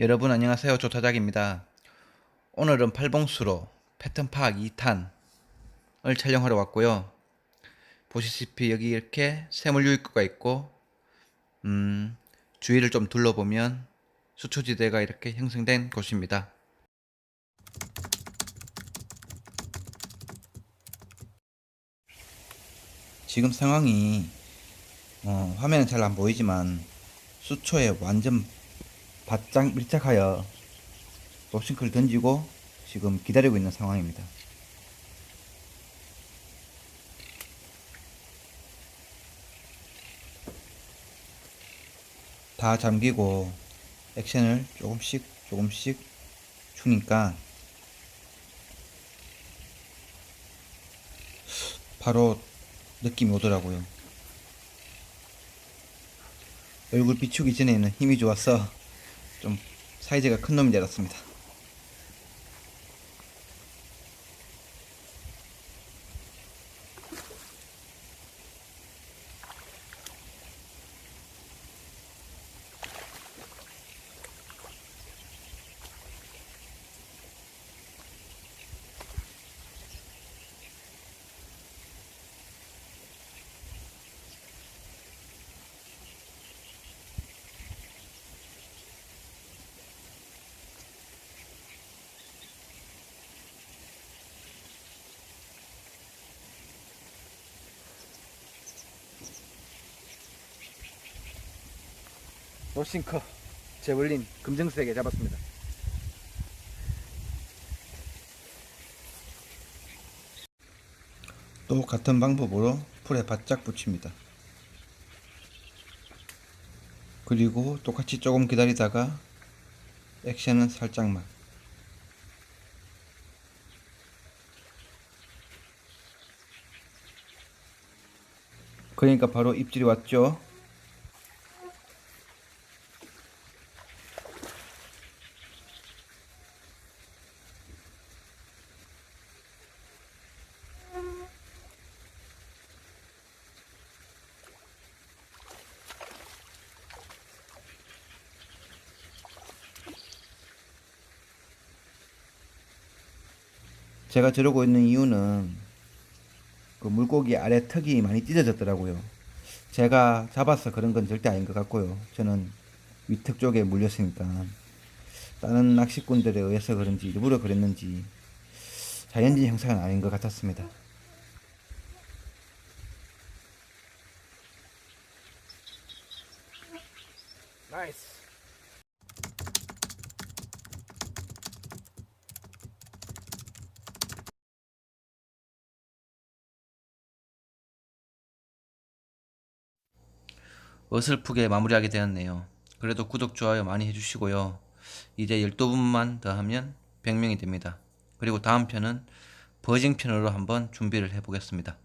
여러분 안녕하세요. 조타작입니다. 오늘은 팔봉수로 패턴 파악 2탄을 촬영하러 왔고요. 보시다시피 여기 이렇게 세물 유입구가 있고 음, 주위를 좀 둘러보면 수초지대가 이렇게 형성된 곳입니다. 지금 상황이 어, 화면은 잘 안 보이지만 수초에 완전 바짝 밀착하여 롭싱크를 던지고 지금 기다리고 있는 상황입니다. 다 잠기고 액션을 조금씩 조금씩 주니까 바로 느낌이 오더라고요. 얼굴 비추기 전에는 힘이 좋아서 좀 사이즈가 큰 놈이 되었습니다. 로싱커 제블린 금정색에 잡았습니다. 또 같은 방법으로 풀에 바짝 붙입니다. 그리고 똑같이 조금 기다리다가 액션은 살짝만 그러니까 바로 입질이 왔죠. 제가 저러고 있는 이유는 그 물고기 아래 턱이 많이 찢어졌더라고요. 제가 잡아서 그런 건 절대 아닌 것 같고요. 저는 위턱 쪽에 물렸으니까 다른 낚시꾼들에 의해서 그런지 일부러 그랬는지 자연진 형상은 아닌 것 같았습니다. 나이스. 어설프게 마무리하게 되었네요. 그래도 구독, 좋아요 많이 해주시고요. 이제 12분만 더 하면 100명이 됩니다. 그리고 다음 편은 버징 편으로 한번 준비를 해보겠습니다.